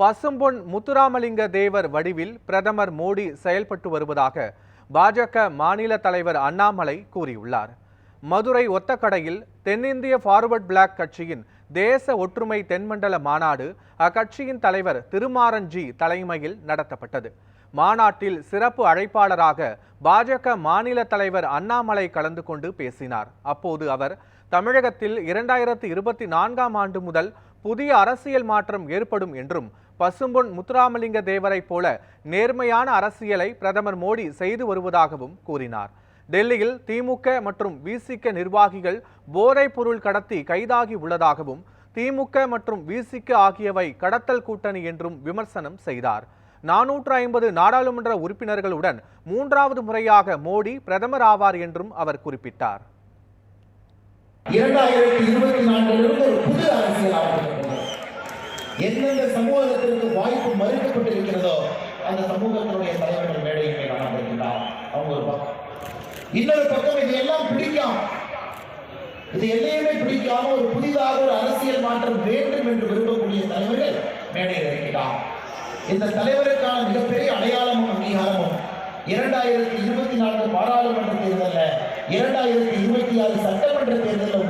பசும்பொன் முத்துராமலிங்க தேவர் வடிவில் பிரதமர் மோடி செயல்பட்டு வருவதாக பாஜக மாநில தலைவர் அண்ணாமலை கூறியுள்ளார். மதுரை ஒத்தக்கடையில் தென்னிந்திய ஃபார்வர்ட் பிளாக் கட்சியின் தேச ஒற்றுமை தென்மண்டல மாநாடு அக்கட்சியின் தலைவர் திருமாறன்ஜி தலைமையில் நடத்தப்பட்டது. மாநாட்டில் சிறப்பு அழைப்பாளராக பாஜக மாநில தலைவர் அண்ணாமலை கலந்து கொண்டு பேசினார். அப்போது அவர் தமிழகத்தில் இரண்டாயிரத்தி இருபத்தி நான்காம் ஆண்டு முதல் புதிய அரசியல் மாற்றம் ஏற்படும் என்றும் பசும்பொன் முத்துராமலிங்க தேவரைப் போல நேர்மையான அரசியலை பிரதமர் மோடி செய்து வருவதாகவும் கூறினார். டெல்லியில் திமுக மற்றும் விசிக நிர்வாகிகள் போதைப் பொருள் கடத்தி கைதாகி உள்ளதாகவும் திமுக மற்றும் விசிக ஆகியவை கடத்தல் கூட்டணி என்றும் விமர்சனம் செய்தார். நானூற்று ஐம்பது நாடாளுமன்ற உறுப்பினர்களுடன் மூன்றாவது முறையாக மோடி பிரதமர் ஆவார் என்றும் அவர் குறிப்பிட்டார். இரண்டாயிரத்தி இருபத்தி நான்கிலிருந்து ஒரு புது அரசியல் ஆரம்பிக்கிறது. எந்தெந்த சமூகத்திற்கு வாய்ப்பு மறுக்கப்பட்டிருக்கிறதோ அந்த சமூகத்தினுடைய தலைவர்கள் மேடையிலே காணப்படுகின்றார். அவங்க ஒரு பக்கம். இன்னொரு பக்கம் இதையெல்லாம் எல்லாம் பிடிக்காம இது எல்லையுமே பிடிக்காம ஒரு புதிதாக ஒரு அரசியல் மாற்றம் வேண்டும் என்று விரும்பக்கூடிய தலைவர்கள் மேடையில் இருக்கிறார் இந்த தலைவருக்கான மிகப்பெரிய அடையாளமும் அங்கீகாரமும் இரண்டாயிரத்தி இருபத்தி நான்கு பாராளுமன்ற தேர்தலில் இரண்டாயிரத்தி இருபத்தி ஆறு சட்டமன்ற தேர்தலில்